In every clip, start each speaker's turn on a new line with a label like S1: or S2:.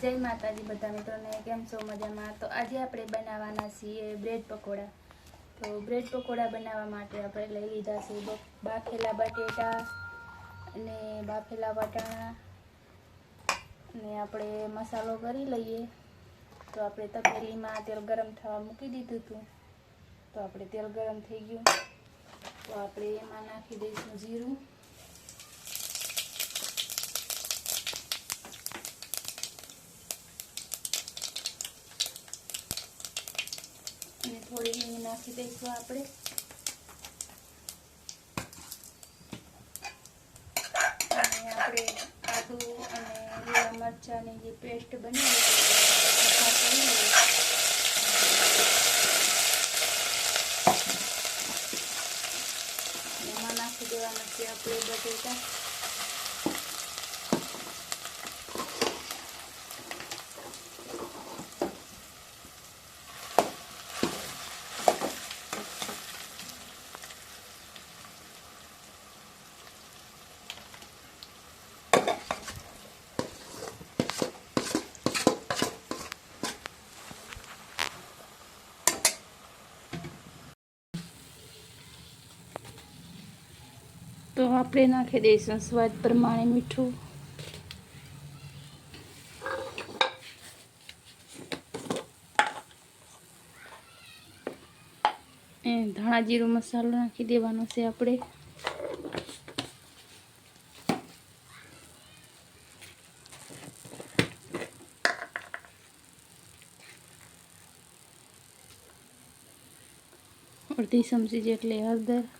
S1: જય માતાજી બધા મિત્રોને, કેમ છો મજામાં? તો આજે આપણે બનાવવાના છીએ બ્રેડ પકોડા. તો બ્રેડ પકોડા બનાવવા માટે આપણે લઈ લીધા છે બાફેલા બટેટા અને બાફેલા વટાણા અને આપણે મસાલો કરી લઈએ. તો આપણે તપેલીમાં તેલ ગરમ થવા મૂકી દીધું હતું. તો આપણે તેલ ગરમ થઈ ગયું. તો આપણે એમાં નાખી દઈશું જીરું અને થોડી હિંગ નાખી દઈશું આપણે. અને આપણે આદુ અને લીલા મરચાંની જે પેસ્ટ બનાવી છે તે પસાર કરી લઈએ. એમાં નાખી દેવાના છે આપણે બટેટા તો આપણે નાખી દઈશું સ્વાદ પ્રમાણે મીઠું. એ ધાણા જીરું મસાલો નાખી દેવાનો છે આપણે. અડધી ચમચી જેટલી હળદર.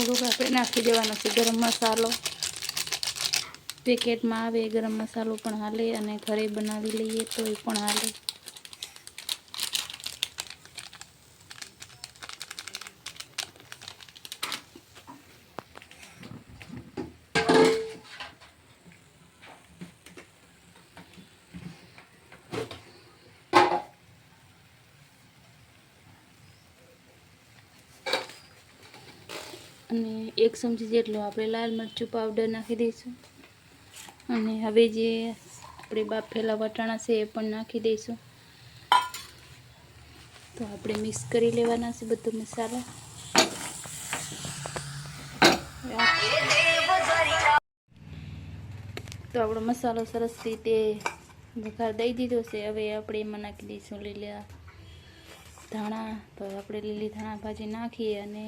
S1: થોડુંક આપણે નાખી દેવાનો છે. ગરમ મસાલો પેકેટમાં આવે ગરમ મસાલો પણ હાલે અને ઘરે બનાવી લઈએ તો એ પણ હાલે. અને એક ચમચી જેટલો આપણે લાલ મરચું પાવડર નાખી દઈશું. અને હવે જે આપણે બાફેલા વટાણા છે એ પણ નાખી દઈશું. તો આપણે મિક્સ કરી લેવાના છે બધો મસાલા. તો આપણો મસાલો સરસ રીતે વઘાર દઈ દીધો છે. હવે આપણે એમાં નાખી દઈશું લીલા ધાણા. તો આપણે લીલી ધાણા ભાજી નાખીએ અને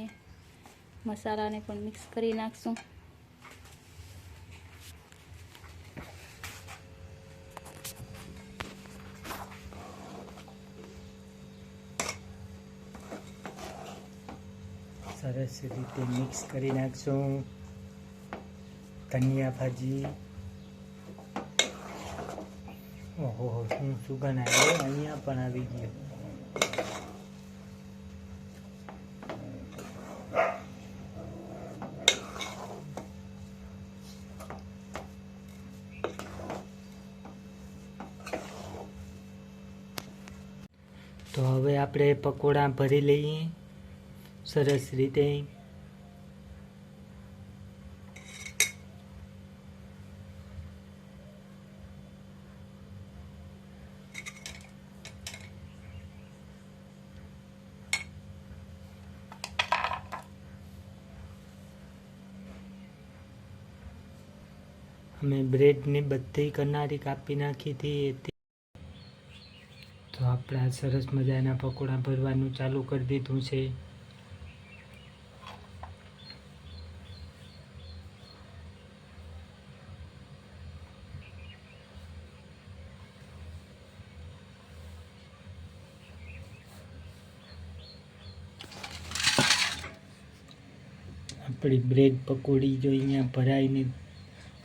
S1: મસાલાને પણ મિક્સ કરી નાખશું
S2: સરસ રીતે મિક્સ કરી નાખશું. ધનિયા ભાજી. ઓહો, શું સુગંધ આવ્યો? અહીંયા પણ આવી ગયો. તો હવે આપણે પકોડા ભરી લઈએ. સરસ રીતે. અમે બ્રેડની બધી કરનારી કાપી નાખી હતી. તો આપણે આ સરસ મજાના પકોડા ભરવાનું ચાલુ કરી દીધું છે. આપણી બ્રેડ પકોડી જો અહીંયા ભરાઈને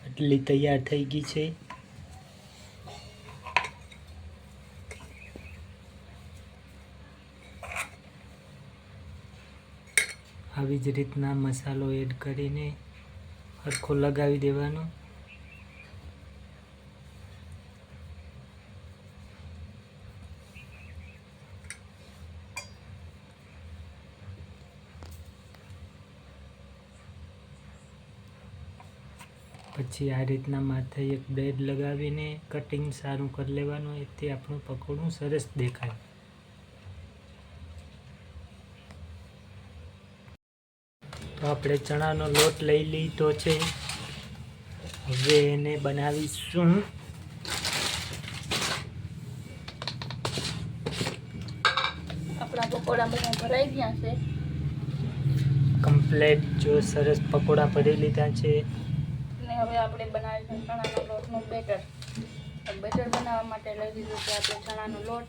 S2: આટલી તૈયાર થઈ ગઈ છે. આવી જ રીતના મસાલો એડ કરીને હરખો લગાવી દેવાનો. પછી આ રીતના માથે એક બ્લેડ લગાવીને કટિંગ સારું કરી લેવાનું. એથી આપણું પકોડું સરસ દેખાય. તો આપણે ચણાનો લોટ લઈ લીધો છે. હવે એને બનાવીશું.
S1: આપણા પકોડા બધા ભરાઈ ગયા છે.
S2: કમ્પ્લેટ જો સરસ પકોડા ભરી લીધા છે.
S1: અને હવે આપણે બનાવીશું ચણાનો લોટનું બેટર. બેટર બનાવવા માટે લઈ લીધું છે આપણે ચણાનો લોટ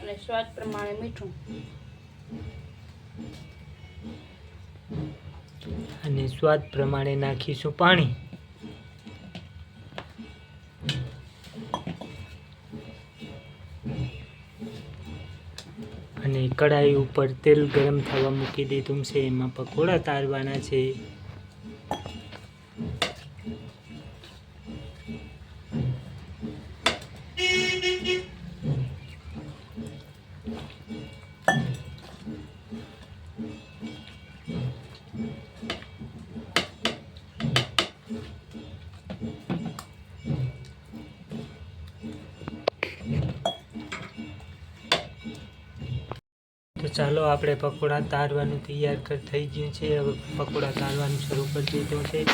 S1: અને સ્વાદ પ્રમાણે મીઠું.
S2: અને સ્વાદ પ્રમાણે નાખીશું પાણી. અને કઢાઈ ઉપર તેલ ગરમ થવા મૂકી દીધું છે એમાં પકોડા તારવાના છે. તો ચાલો આપણે પકોડા તારવાનું તૈયાર થઈ ગયું છે. હવે પકોડા તારવાનું શરૂ કરી દીધું છે.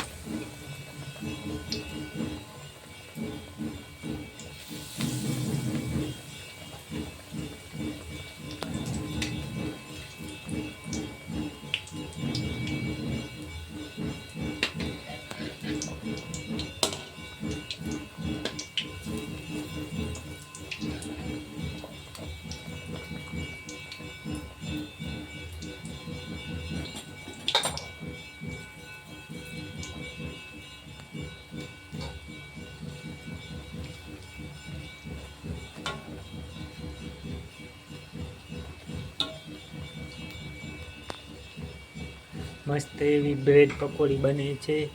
S2: મસ્ત એવી બ્રેડ પકોડી બને છે.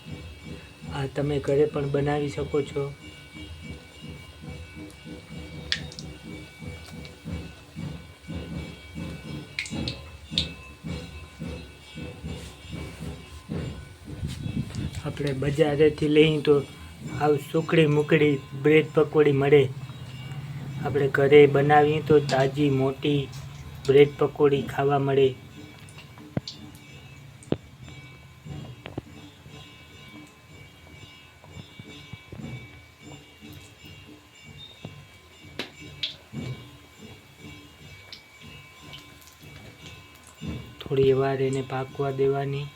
S2: આ તમે ઘરે પણ બનાવી શકો છો. આપણે બજારેથી લઈએ તો આવું સુકડી મુકડી બ્રેડ પકોડી મળે. આપણે ઘરે બનાવીએ તો તાજી, મોટી બ્રેડ પકોડી ખાવા મળે. થોડી વાર એને પાકવા દેવાની.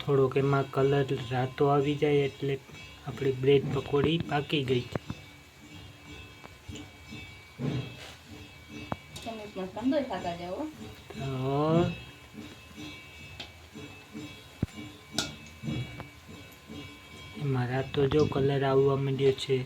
S2: થોડોક એમાં કલર રાતો આવી જાય એટલે આપણી બ્રેડ પકોડી પાકી ગઈ. એમાં રાતો જો કલર આવવા માંડ્યો છે.